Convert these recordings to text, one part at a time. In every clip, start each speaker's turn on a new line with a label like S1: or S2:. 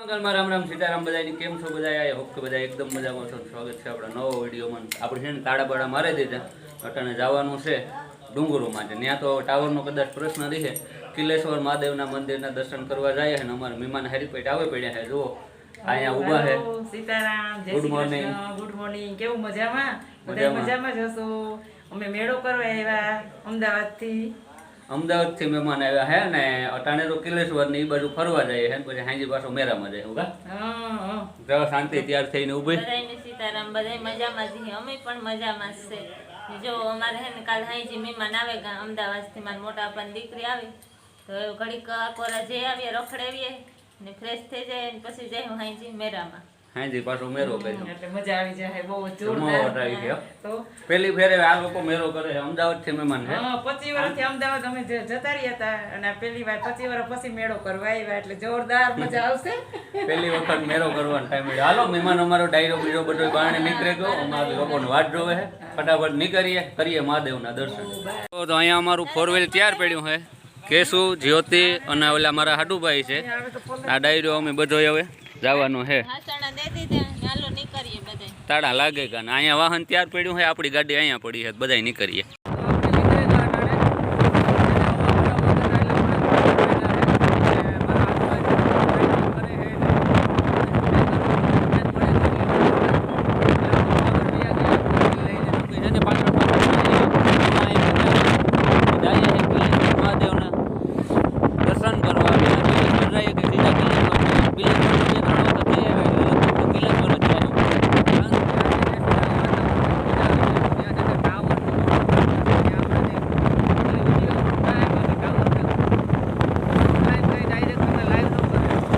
S1: મંગલમાં રામ રામ સીતારામ બધાની કેમ છો બધા આઈ હોપ કે બધા એકદમ મજામાં છો. સ્વાગત છે આપણા નવો વિડીયોમાં. આપણે છે ને તાળા બાળા મારી દીધા. અટાણે જવાનું છે ડુંગરો માટે. ત્યાં તો ટાવરનો કદાચ પ્રશ્ન રહે. કિલેશ્વર મહાદેવના મંદિરના દર્શન કરવા જાય છે અમારા મહેમાન હરિપેટ આવે પડ્યા છે. જુઓ અહીંયા ઊભા છે.
S2: Sitaram
S1: good.
S2: Krishna. Good morning કેવું મજામાં? બધા
S1: મજામાં.
S2: જ હશો? અમે મેળો કરવા આવ્યા અમદાવાદથી
S1: અમદાવાદથી મહેમાન આવ્યા હે ને અટાણે તો કિલેશ્વર ને એ બાજુ ફરવા જાય હે પછી હાંજી પાછો મેરામાં જાય ઉગા જરા શાંતિ તૈયાર થઈને ઊભી.
S3: બધાયને સીતારામ બધાય મજામાં છે અમે પણ મજામાં જ છે. જો અમારે હે ને કાલ હાઈજી મહેમાન આવે અમદાવાદથી મારા મોટા પણ દીકરી આવે. તો એ ઘડીક કોરા જઈ આવીએ રખડેવીએ ને ફ્રેશ થઈ જાય ને પછી જઈ હું હાઈજી મેરામાં.
S1: હાંજી પાછો મેરો કર્યો.
S2: એટલે મજા આવી જાય બહુ જોરદાર
S1: આવી ગયો
S2: તો
S1: પેલી ફેરે આ લોકો મેરો કરે અમદાવાદથી મહેમાન હે
S2: હા, પચીસ વર્ષથી અમદાવાદ અમે જતા રહ્યા હતા અને પેલી પહેલી વાર પચીસ વર્ષ પછી મેળો કરવા આવ્યા એટલે જોરદાર મજા આવશે.
S1: પહેલી વખત મેરો કરવાનો ટાઈમ મળ્યો. હાલો મહેમાન અમારો ડાયરો બીજો બધો બારણે નીકળે ગયો. અમારે લોકોને વાટ જોવે છે. ફટાફટ નીકળીએ કરીએ મહાદેવના દર્શન. તો અહીંયા અમારું ફોર વ્હીલ તૈયાર પડ્યું છે. કેશુ જ્યોતિ અને ઓલા મારા હાડુભાઈ છે. આ ડાયરો અમે બધો હવે જવાનું
S3: બધાય.
S1: તાળા લાગે કે અહીંયા વાહન ત્યાર પડ્યું છે આપણી ગાડી અહીંયા પડી છે બધાય નીકળીએ દર્શન કરવા કિલેશ્વર જઈએ કે સીધા કિલેશ્વર કિલેશ્વર બે ત્રણ વખત જઈ આવ્યા એટલે કિલેશ્વર જ જાય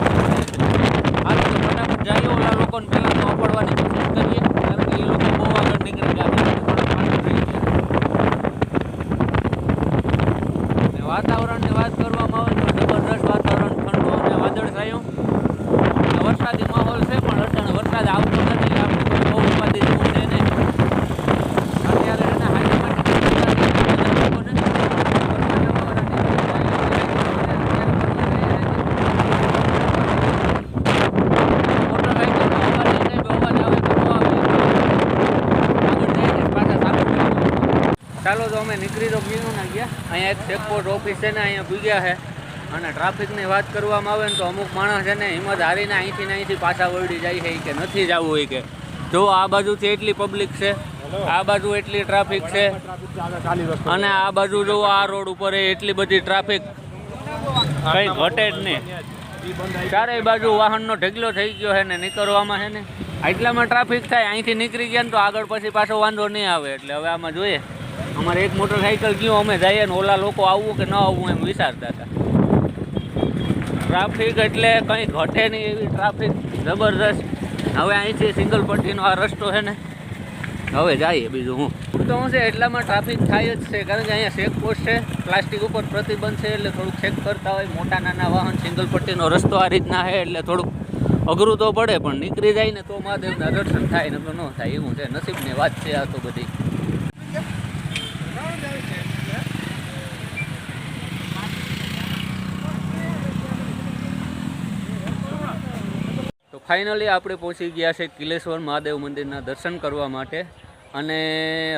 S1: હાલ તો ફટાફટ જઈએ ઓલા લોકોને પહેલા તો અપાડવાની કોશિશ કરીએ કારણ કે એ લોકો બહુ આગળ નીકળી ગયા આપણે થોડાક પાછળ રહી ગયા ને વાતાવરણની વાત કરવામાં આવે તો જબરદસ્ત વાતાવરણ ઠંડુ અને વાદળછાયું અને વરસાદી માહોલ છે પણ અચાનક વરસાદ આવતો નથી એટલે આપણે કોઈ બહુ ઉપાધિ જેવું છે નહીં અત્યારે છે ને હાઈવેમાંથી મોટરસાઇકલનો અવાજ એ કંઈ બહુ અવાજ આવે કે ન આવે આગળ જઈએ ને પાછા સામે પડી ચાલો તો અમે નીકળી તો ગયું ના ગયા. અહીંયા એક ચેકપોસ્ટ ઓફિસ છે ને અહીંયા પૂગ્યા છે. અને ટ્રાફિકની વાત કરવામાં આવે ને તો અમુક માણસ છે ને હિંમત હારીને અહીંથી ને અહીંથી પાછા વળી જાય છે કે નથી જવું હોય કે. જો આ બાજુથી એટલી પબ્લિક છે આ બાજુ એટલી ટ્રાફિક છે. અને આ બાજુ જો આ રોડ ઉપર એટલી બધી ટ્રાફિક કઈ ઘટે જ નહીં. ચારેય બાજુ વાહનનો ઢગલો થઈ ગયો છે ને નીકળવામાં છે ને. આટલામાં ટ્રાફિક થાય અહીંથી નીકળી ગયા ને તો આગળ પછી પાછો વાંધો નહીં આવે. એટલે હવે આમાં જોઈએ. અમારે એક મોટરસાઇકલ ગયું, અમે જઈએ ને ઓલા લોકો આવવું કે ન આવવું એમ વિચારતા હતા. ટ્રાફિક એટલે કંઈ ઘટે નહીં એવી ટ્રાફિક જબરદસ્ત હવે અહીંથી સિંગલ પટ્ટીનો આ રસ્તો છે ને, હવે જઈએ બીજું હું. તો હું છે, એટલામાં ટ્રાફિક થાય જ છે, કારણ કે અહીંયા ચેક પોસ્ટ છે પ્લાસ્ટિક ઉપર પ્રતિબંધ છે, એટલે થોડુંક ચેક કરતા હોય, મોટા નાના વાહન સિંગલ પટ્ટીનો રસ્તો આ રીતના છે, એટલે થોડુંક અઘરું તો પડે, પણ નીકળી જાય ને તો મહાદેવના દર્શન થાય ને તો ન થાય, એવું છે, નસીબની વાત છે આ તો બધી. ફાઇનલી આપણે પહોંચી ગયા છે કિલેશ્વર મહાદેવ મંદિરના દર્શન કરવા માટે. અને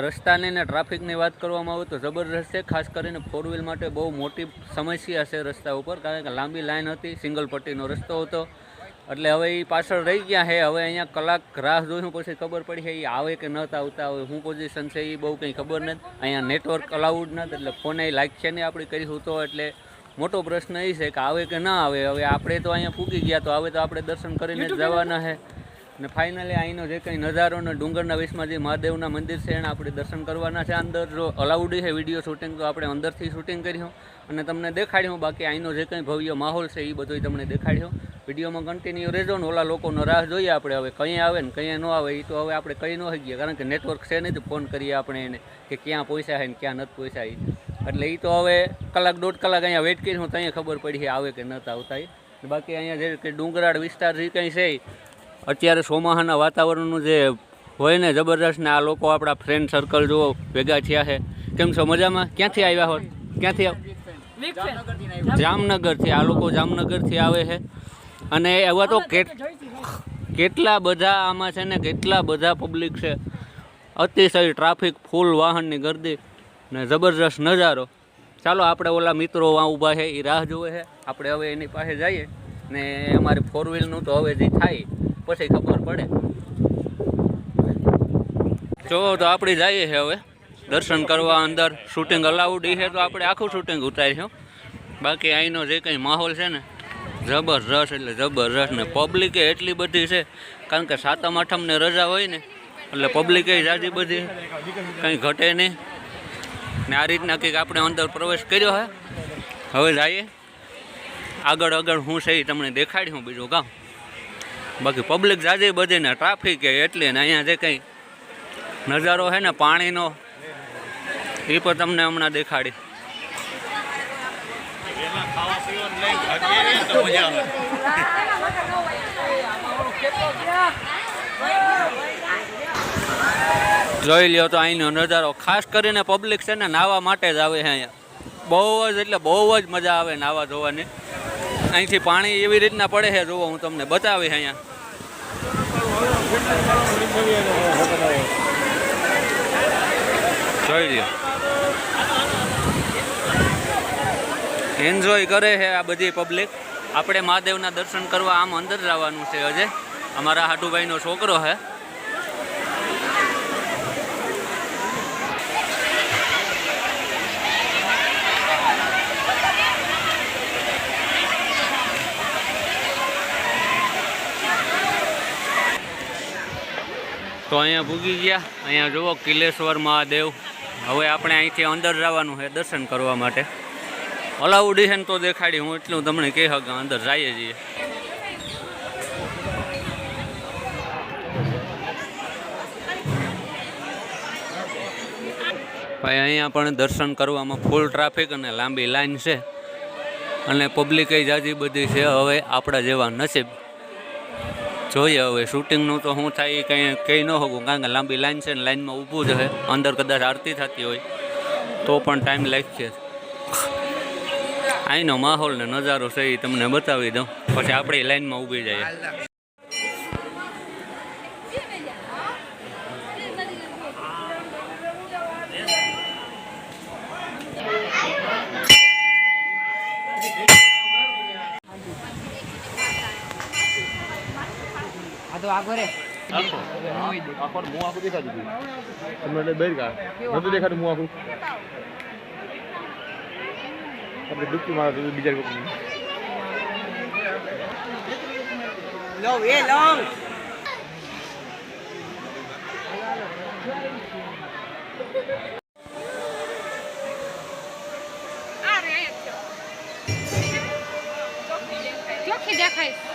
S1: રસ્તાની ને ટ્રાફિકની વાત કરવામાં આવે તો જબરદસ્ત છે, ખાસ કરીને ફોર વ્હીલ માટે બહુ મોટી સમસ્યા છે રસ્તા ઉપર, કારણ કે લાંબી લાઇન હતી, સિંગલ પટ્ટીનો રસ્તો હતો. એટલે હવે એ પાછળ રહી ગયા છે, હવે અહીંયા કલાક રાહ જોઈને પછી ખબર પડી છે એ આવે કે નહોતા આવતા, હવે શું પોઝિશન છે એ બહુ કંઈ ખબર નથી. અહીંયા નેટવર્ક અલાઉડ નથી, એટલે ફોને લાગશે નહીં આપણે કરીશું તો એટલે મોટો પ્રશ્ન એ છે કે આવે કે ના આવે? હવે આપણે તો અહીંયા ફૂકી ગયા તો હવે તો આપણે દર્શન કરીને જ જવાના છે. ને ફાઇનલી અહીંનો જે કંઈ નજારો ને ડુંગરના વિશમાં જે મહાદેવના મંદિર છે એને આપણે દર્શન કરવાના છે. અંદર જો અલાઉડ છે વીડિયો શૂટિંગ તો આપણે અંદરથી શૂટિંગ કર્યું અને તમને દેખાડ્યું. બાકી અહીંનો જે કંઈ ભવ્ય માહોલ છે એ બધોય તમને દેખાડ્યો. વિડીયોમાં કન્ટિન્યુ રહેજો ને ઓલા લોકોનો રાહ જોઈએ આપણે. હવે કંઈ આવે ને કંઈ ન આવે એ તો હવે આપણે કંઈ ન શકીએ કારણ કે નેટવર્ક છે નહીં તો ફોન કરીએ આપણે એને કે ક્યાં પૈસા છે ને ક્યાં નથી પૈસા એ. એટલે એ તો હવે કલાક દોઢ કલાક અહીંયા વેઇટ કરી હું ત્યાં ખબર પડી છે આવે કે નહોતા આવતા એ બાકી અહીંયા જે કે ડુંગરાળ વિસ્તાર જે કંઈ છે અત્યારે ચોમાહાના વાતાવરણનું જે હોય ને જબરદસ્ત ને આ લોકો આપણા ફ્રેન્ડ સર્કલ જુઓ ભેગા થયા છે. કેમ છો? મજામાં? ક્યાંથી આવ્યા હોત? ક્યાંથી આવ જામનગરથી આ લોકો જામનગરથી આવે છે. અને એવા તો કેટ કેટલા બધા આમાં છે ને કેટલા બધા પબ્લિક છે. અતિશય ટ્રાફિક ફૂલ વાહનની ગર્દી. ને જબરજસ્ત નજારો. ચાલો આપણે ઓલા મિત્રો વાં ઊભા છે એ રાહ જોવે છે. આપણે હવે એની પાસે જઈએ ને અમારી ફોર વ્હીલનું તો હવે જે થાય, પછી ખબર પડે. જો તો આપણે જઈએ છે હવે. દર્શન કરવા અંદર શૂટિંગ અલાઉડ છે, તો આપણે આખું શૂટિંગ ઉતારીશું. બાકી અહીંનો જે કંઈ માહોલ છે ને, જબરજસ્ત એટલે જબરજસ્ત ને પબ્લિકે એટલી બધી છે, કારણ કે સાતમ આઠમને રજા હોય ને, એટલે પબ્લિકે જાજી બધી. કંઈ ઘટે નહીં. ને આ રીતના કંઈક આપણે અંદર પ્રવેશ કર્યો હે હવે જઈએ આગળ આગળ હું છે એ તમને દેખાડ્યું બીજું કામ બાકી પબ્લિક જાજે બધી ને ટ્રાફિક એટલી ને અહીંયા જે કંઈ નજારો છે ને પાણીનો એ પણ તમને હમણાં દેખાડી જોઈ લ્યો તો અહીંનો નજારો. ખાસ કરીને પબ્લિક છે ને નાહવા માટે જ આવે છે અહીંયા. બહુ જ એટલે બહુ જ મજા આવે નાહવા જોવાની. અહીંથી પાણી એવી રીતના પડે છે જોવો હું તમને બતાવીશ અહીંયા. જોઈ લ્યો. એન્જોય કરે છે આ બધી પબ્લિક આપણે મહાદેવના દર્શન કરવા આમ અંદર જવાનું છે હજે. અમારા હાટુભાઈનો છોકરો છે. તો અહીંયા ભૂગી ગયા. અહીંયા જુઓ, કિલેશ્વર મહાદેવ. હવે આપણે અહીંથી અંદર જવાનું છે દર્શન કરવા માટે. અલાઉડી તો દેખાડી, હું એટલું તમને કહી શકું અંદર જઈએ છીએ. ભાઈ, અહીંયા પણ દર્શન કરવામાં ફૂલ ટ્રાફિક અને લાંબી લાઈન છે. અને પબ્લિકે જાજી બધી છે, હવે આપણા જેવા નસીબ. જોઈએ હવે શૂટિંગનું તો શું થાય એ કંઈ કહી ન શકું કારણ કે લાંબી લાઈન છે ને, લાઈનમાં ઊભું જ છે અંદર કદાચ આરતી થતી હોય, તો પણ ટાઈમ લાગશે. અહીંનો માહોલ ને નજારો છે એ તમને બતાવી દઉં. પછી આપણે લાઈનમાં ઊભી જઈએ.
S4: આખો? મું આખું દેખાતું હતું તમને બેર કા નતું દેખાતું મું આખું. આપણે ડૂબકી મારે તો બીજા કોઈ
S5: દેખાય.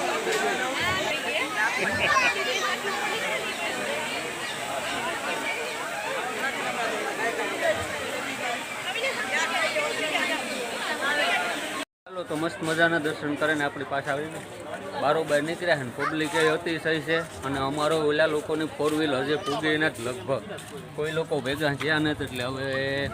S1: Yeah. તો મસ્ત મજાના દર્શન કરીને આપણી પાસે આવીને બારોબાર નીકળ્યા ને પબ્લિક એ અતિશય છે અને અમારો ઓલા લોકોની ફોર વ્હીલ હજી પૂગી નથી લગભગ. કોઈ લોકો ભેગા થયા નથી એટલે હવે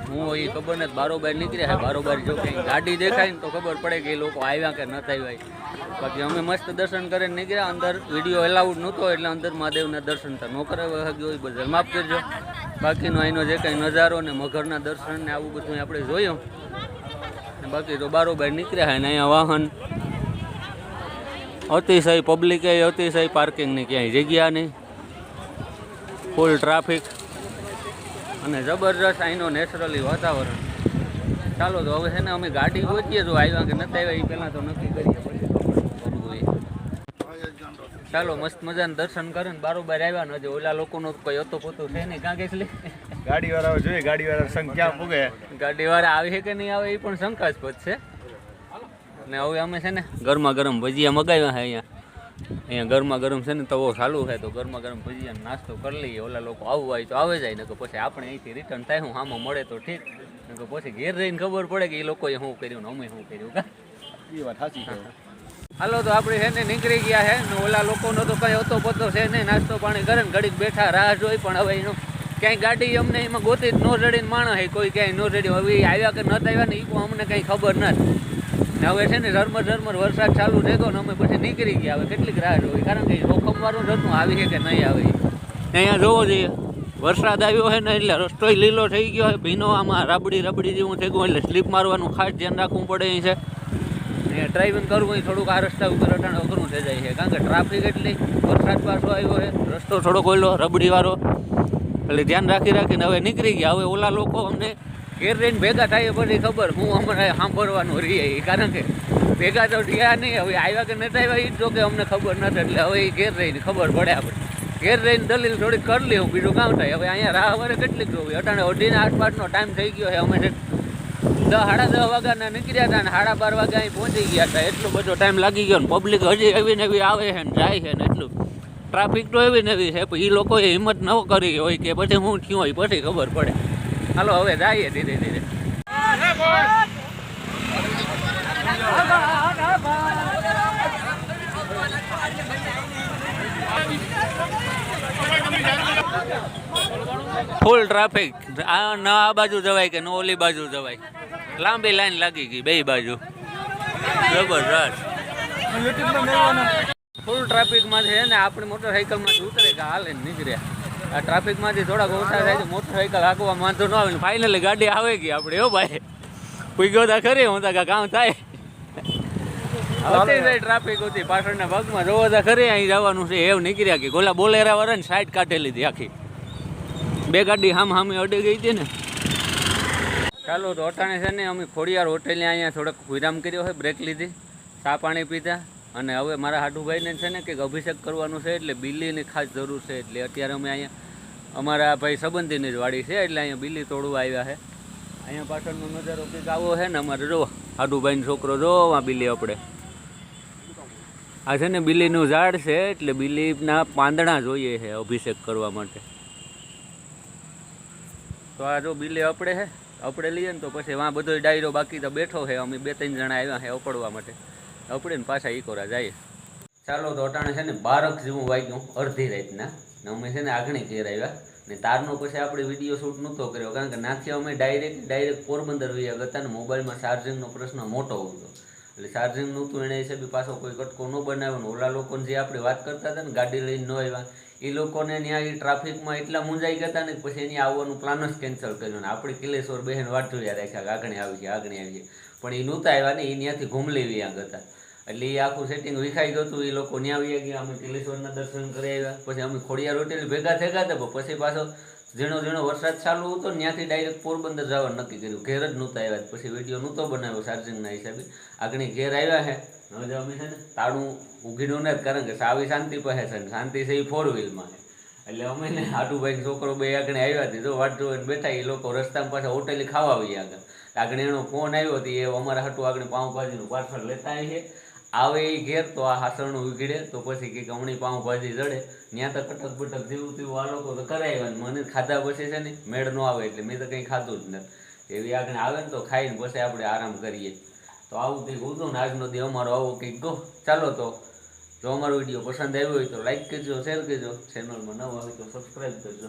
S1: હું એ ખબર નથી. બારોબાર નીકળ્યા છે બારોબાર જો કંઈ ગાડી દેખાય ને તો ખબર પડે કે એ લોકો આવ્યા કે નથી આવ્યા. બાકી અમે મસ્ત દર્શન કરીને નીકળ્યા. અંદર વીડિયો એલાઉડ નહોતો એટલે અંદર મહાદેવના દર્શન તો ન કરાવ્યા ગયો હોય બદલ માફ કરજો. બાકીનો અહીંનો જે કંઈ નજારો ને મગરના દર્શન ને આવું બધું આપણે જોયું. ને બાકી તો બારોબાર નીકળ્યા હોય ને અહીંયા વાહન. અતિશય પબ્લિકે અતિશય પાર્કિંગની ક્યાંય જગ્યા નહીં. ફૂલ ટ્રાફિક અને જબરજસ્ત અહીંનો નેચરલી વાતાવરણ. ચાલો તો હવે છે ને અમે ગાડી પહોંચીએ જો આવ્યા કે નથી આવ્યા એ પહેલાં તો નક્કી કરીએ ચાલો મસ્ત મજાના દર્શન કરીને બારોબાર આવ્યા ને હજી ઓલા લોકોનો કોઈ હતો પોતો છે નહીં, કાં કે
S4: ગાડી વાળા જોઈએ ગાડીવાળા સંખ્યા પૂગે.
S1: ગાડીવાળા આવે છે કે નહીં આવે એ પણ શંકાસ્પદ છે. ને હવે અમે છે ને ગરમા ગરમ ભજીયા મગાવ્યા છે અહીંયા. અહીંયા ગરમા ગરમ છે ને તવો ચાલુ છે તો ગરમા ગરમ ભજીયા નાસ્તો કરી લઈએ. ઓલા લોકો આવવા હોય તો આવે જાય ને તો પછી આપણે અહીંથી રિટર્ન થાય. હું આમાં મળે તો ઠીક. ને તો પછી ઘેર રહીને ખબર પડે કે એ લોકોએ શું કર્યું ને અમે શું કર્યું કા.
S4: એ વાત સાચી
S1: હાલો તો આપણે છે ને નીકળી ગયા છે ને ઓલા લોકોનો તો કઈ હતો પતો છે નહીં. નાસ્તો પાણી કરે ને ઘડીક બેઠા રાહ જોઈ પણ હવે એનું ક્યાંય ગાડી અમને એમાં ગોતી ન રડીને માણસ હે, કોઈ ક્યાંય ન રડી હવે આવ્યા કે નતા આવ્યા ને એ અમને કંઈ ખબર નથી. ને હવે છે ને ઝરમર ઝરમર વરસાદ ચાલુ ગયો ને અમે પછી નીકળી ગયા. હવે કેટલીક રાહ જોઈ. કારણ કે જોખમવાળું હતું આવી છે કે નહીં આવે અહીંયા જોવો જોઈએ વરસાદ આવ્યો હોય ને એટલે રસ્તોય લીલો થઈ ગયો હોય. ભીનો આમાં રાબડી રબડી જેવું થઈ ગયું એટલે સ્લીપ મારવાનું ખાસ ધ્યાન રાખવું પડે અહીં છે. ડ્રાઇવિંગ કરવું એ થોડુંક આ રસ્તા ઉપર અટાણ અઘરું થઈ જાય છે. કારણ કે ટ્રાફિક એટલી વરસાદ પાછો આવ્યો છે. રસ્તો થોડોક ઓલો, રબડીવાળો. એટલે ધ્યાન રાખી રાખીને હવે નીકળી ગયા. હવે ઓલા લોકો અમને ઘેર રહીને ભેગા થાય પછી ખબર. હું હમણાં સાંભળવાનું રહીએ. કારણ કે ભેગા તો થયા નહીં. હવે આવ્યા કે નથી આવ્યા એ જ જો કે અમને ખબર નથી એટલે હવે એ ઘેર રહીને ખબર પડે આપણે. ઘેર રહીને દલીલ થોડીક કરી લઉં બીજું કામ થાય. હવે અહીંયા રાહ વરે કેટલીક જોવી? અટાણે અઢીને પાંચનો ટાઈમ થઈ ગયો છે. અમે દસ સાડા દસ વાગ્યાના નીકળ્યા હતા ને સાડા બાર વાગ્યા અહીં પહોંચી ગયા હતા. એટલો બધો ટાઈમ લાગી ગયો ને પબ્લિક હજી એવી ને એવી આવે છે ને જાય છે ને એટલું. ટ્રાફિક તો એવી નવી છે, પણ એ લોકોએ હિંમત ન કરી હોય કે પછી હું થયું હોય પછી ખબર પડે. હાલો, હવે જઈએ ધીરે ધીરે. ફૂલ ટ્રાફિક આ ન આ બાજુ જવાય કે ન ઓલી બાજુ જવાય? લાંબી લાઈન લાગી ગઈ, બે બાજુ. જબરદસ્ત ફૂલ ટ્રાફિકમાં છે ને આપણી મોટરસાઇકલમાંથી ઉતરે કે હાલે ને નીકળ્યા આ ટ્રાફિકમાંથી થોડાક ઓછા થાય છે મોટરસાઇકલ હાંકવા વાંધો ન આવે ને ફાઇનલી ગાડી આવે ગઈ આપણે હો ભાઈ. કોઈ ગયો તા ખરી હું તા કામ થાય. જાય ટ્રાફિક હતી પાછળના ભાગમાં જોવો તા ખરી અહીં જવાનું છે એવું નીકળ્યા કે ગોલા બોલેરા વાળા ને સાઈડ કાઢી લીધી આખી. બે ગાડી હામ હામે અડી ગઈ હતી ને. ચાલો તો અટાણે છે ને અમે ખોડિયાર હોટેલે અહીંયા થોડોક વિરામ કર્યો હોય બ્રેક લીધી. ચા પાણી પીધા. અને હવે મારા હાડુભાઈને છે ને કંઈક અભિષેક કરવાનું છે એટલે બિલ્લીની ખાસ જરૂર છે. એટલે અત્યારે અમે અહીંયા, અમારા ભાઈ સંબંધીની જ વાડી છે એટલે અહીંયા બિલ્લી તોડવા આવ્યા છે. અહીંયા પાછળનો નજારો કંઈક આવો છે ને અમારે જો હાડુભાઈનો છોકરો જો આ બિલ્લી આપણે. આ છે ને બિલ્લીનું ઝાડ છે એટલે બિલ્લીના પાંદડા જોઈએ છે અભિષેક કરવા માટે. તો આ જો બિલ્લી અપડે છે અપડે લઈએ ને તો પછી વાં બધો ડાયરો બાકી તો બેઠો છે. અમે બે ત્રણ જણા આવ્યા છે અપડવા માટે. અપડે ને પાછા ઈકોરા જાય. ચાલો તો અટાણે છે ને બારક જેવું વાગ્યું, અડધી રાતના. ને અમે છે ને આગણી ઘેર આવ્યા. ને તારનો પછી આપણે વીડિયો શૂટ નહોતો કર્યો, કારણ કે નાખ્યા અમે ડાયરેક્ટ ડાયરેક્ટ પોરબંદર વયા હતા ને મોબાઈલમાં ચાર્જિંગનો પ્રશ્ન મોટો હતો. એટલે ચાર્જિંગ નહોતું, એને હિસાબે પાછો કોઈ કટકો ન બનાવ્યો ને ઓલા લોકોને જે આપણે વાત કરતા હતા ને ગાડી લઈને ન આવ્યા. એ લોકોને ત્યાં એ ટ્રાફિકમાં એટલા મુંજાઈ ગયા હતા ને પછી એની આવવાનું પ્લાન જ કેન્સલ કર્યો ને આપણે કિલેશ્વર બહેન વાટ રાખ્યા આગળ આવી છે આગળ આવી છે. પણ એ નહોતા આવ્યા ને એ ત્યાંથી ઘૂમલી આ ગયા એટલે એ આખું સેટિંગ વિખાઈ ગયું હતું એ લોકો ત્યાં આવી ગયા, અમે કિલેશ્વરના દર્શન કરી આવ્યા. પછી અમે ખોડિયાર હોટેલ ભેગા થઈ ગયા હતા પછી પાછો ઝીણો ઝીણો વરસાદ ચાલુ હતો ત્યાંથી ડાયરેક્ટ પોરબંદર જવાનું નક્કી કર્યું. ઘેર જ નહોતા આવ્યા પછી વીડિયો નહોતો બનાવ્યો ચાર્જિંગના હિસાબે. આગળ ઘેર આવ્યા છે જો અમે છે ને તાળું ઉઘીનું નથી, કારણ કે સાવી શાંતિ પાસે છે ને, શાંતિ છે એ ફોર વ્હીલમાં એટલે અમે ને આટુભાઈ છોકરો બે આગળ આવ્યા હતી જો વાટ જોઈને બેઠા, એ લોકો રસ્તામાં પાછા હોટેલે ખાવા આવી આગળ આગળ એનો ફોન આવ્યો હતો એ અમારા હાટું આગળ પાઉંભાજીનું પાર્સલ લેતા આવી છે આવે એ ઘેર તો આ હાસણું ઉઘડે, તો પછી કે કમણી પાઉંભાજી જડે. ત્યાં તો કટક બટક જેવું તેવું આ લોકો તો કરાવ્યા ને, મને ખાધા પછી છે ને મેળ ન આવે એટલે મેં તો કંઈ ખાધું જ નથી. એવી આગળ આવે ને તો ખાઈને પછી આપણે આરામ કરીએ. તો આવું કંઈક હતું ને આજનો દી અમારો આવો કંઈક ગો. ચાલો તો, જો અમારો વીડિયો પસંદ આવ્યો હોય તો લાઈક કરજો શેર કરજો. ચેનલમાં નવો હોય તો સબસ્ક્રાઈબ કરજો.